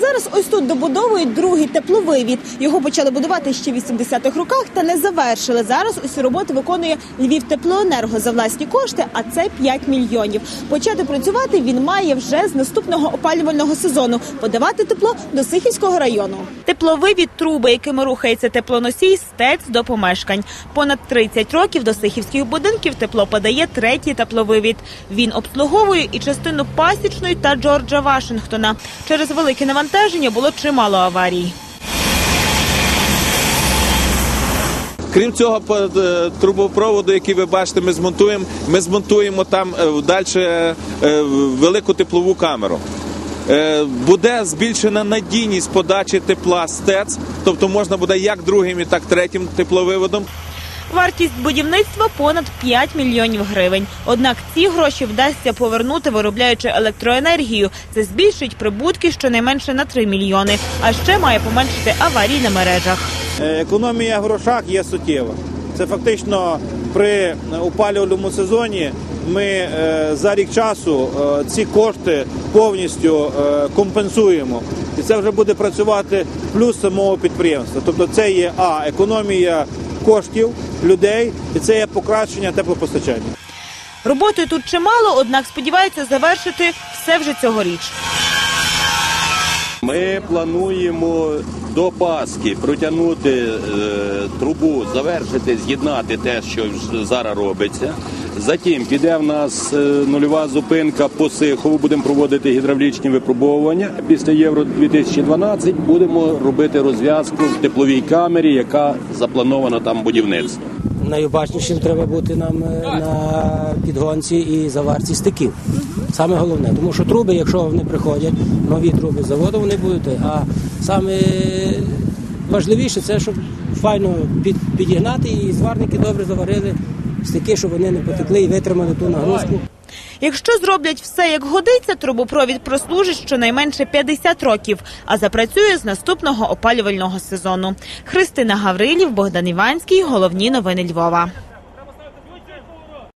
Зараз ось тут добудовують другий тепловивід. Його почали будувати ще в 80-х роках та не завершили. Зараз усі роботи виконує Львів теплоенерго за власні кошти, а це 5 мільйонів. Почати працювати він має вже з наступного опалювального сезону. Подавати тепло до Сихівського району. Тепловивід труби, якими рухається теплоносій, стець до помешкань. Понад 30 років до сихівських будинків тепло подає третій тепловивід. Він обслуговує і частину пасічної та Джорджа Вашингтона. Через велике навантаження було чимало аварій. Крім цього, по е, трубопроводу, який ви бачите, ми змонтуємо. Ми змонтуємо там далі велику теплову камеру. Е, Буде збільшена надійність подачі тепла з ТЕЦ, тобто можна буде як другим, так третім тепловиводом. Вартість будівництва понад 5 мільйонів гривень. Однак ці гроші вдасться повернути, виробляючи електроенергію. Це збільшить прибутки щонайменше на 3 мільйони. А ще має поменшити аварій на мережах. Е, Економія в грошах є суттєва. Це фактично при опалювальному сезоні ми е, за рік часу е, ці кошти повністю компенсуємо. І це вже буде працювати плюс самого підприємства. Тобто це є а економія коштів людей, і це є покращення теплопостачання. Роботи тут чимало, однак сподіваються завершити все вже цьогоріч. Ми плануємо до Пасхи протягнути е, трубу, завершити, з'єднати те, що зараз робиться. Затім піде в нас е, нульова зупинка по Сихову. Будемо проводити гідравлічні випробовування. Після Євро 2012 будемо робити розв'язку в тепловій камері, яка запланована там будівництво. найобачнішим треба бути нам е, на підгонці і заварці стиків. Саме головне, тому що труби, якщо вони приходять, нові труби з заводу, вони будуть. А саме важливіше це, щоб файно підігнати і зварники добре заварили стики, щоб вони не потекли і витримали ту нагрузку. Якщо зроблять все як годиться, трубопровід прослужить щонайменше 50 років, а запрацює з наступного опалювального сезону. Христина Гаврилів, Богдан Іванський. Головні новини Львова.